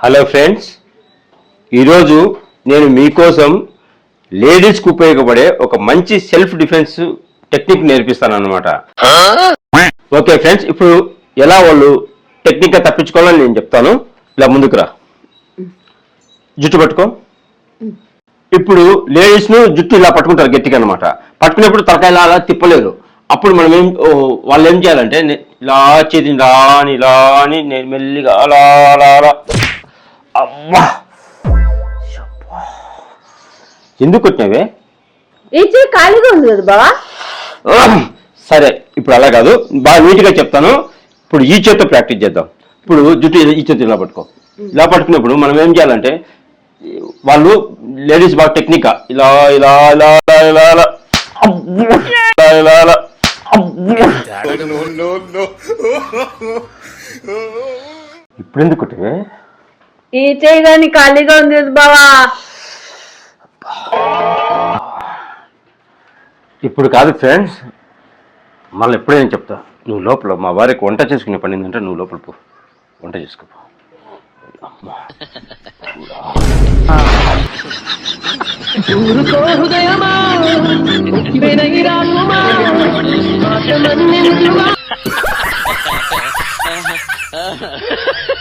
Hello friends ఈరోజు నేను మీకోసం లేడీస్కి ఉపయోగపడే ఒక మంచి సెల్ఫ్ డిఫెన్స్ టెక్నిక్ నేర్పిస్తాను అనమాట ఓకే ఫ్రెండ్స్ ఇప్పుడు ఎలా వాళ్ళు టెక్నిక్గా తప్పించుకోవాలని నేను చెప్తాను. ఇలా ముందుకు రా. జుట్టు పట్టుకో. ఇప్పుడు లేడీస్ను జుట్టు ఇలా పట్టుకుంటారు గట్టిగా అనమాట పట్టుకునేప్పుడు తలకాయ ఇలా అలా తిప్పలేదు. అప్పుడు మనం ఏం వాళ్ళు ఏం చేయాలంటే ఇలా చేతిని ఇలా అని ఇలా అని నేను మెల్లిగా అలా అలా అలా అమ్మా. ఎందుకు కొట్టినవే చెయ్యి ఖాళీగా ఉంది కదా బావా! సరే ఇప్పుడు అలా కాదు. బాగా నీట్గా చెప్తాను. ఇప్పుడు ఈ చేత్తో ప్రాక్టీస్ చేద్దాం. ఇప్పుడు జుట్టు ఈ చేతి ఇలా పట్టుకో. ఇలా పట్టుకున్నప్పుడు మనం ఏం చేయాలంటే వాళ్ళు లేడీస్ బాగా టెక్నిక్. ఇలా ఇలా ఇలా ఇలా ఇలా ఇలా. అబ్బో! ఇలా ఇలా ఇలా. అబ్బో! ఇప్పుడు ఎందుకు కొట్టివే ఈ చేయగాని కానీ ఖాళీగా ఉంది బావా. ఇప్పుడు కాదు ఫ్రెండ్స్ మళ్ళీ ఎప్పుడే నేను చెప్తా. నువ్వు లోపల మా వారికి వంట చేసుకునే పని అంటే నువ్వు లోపల పో. వంట చేసుకోపో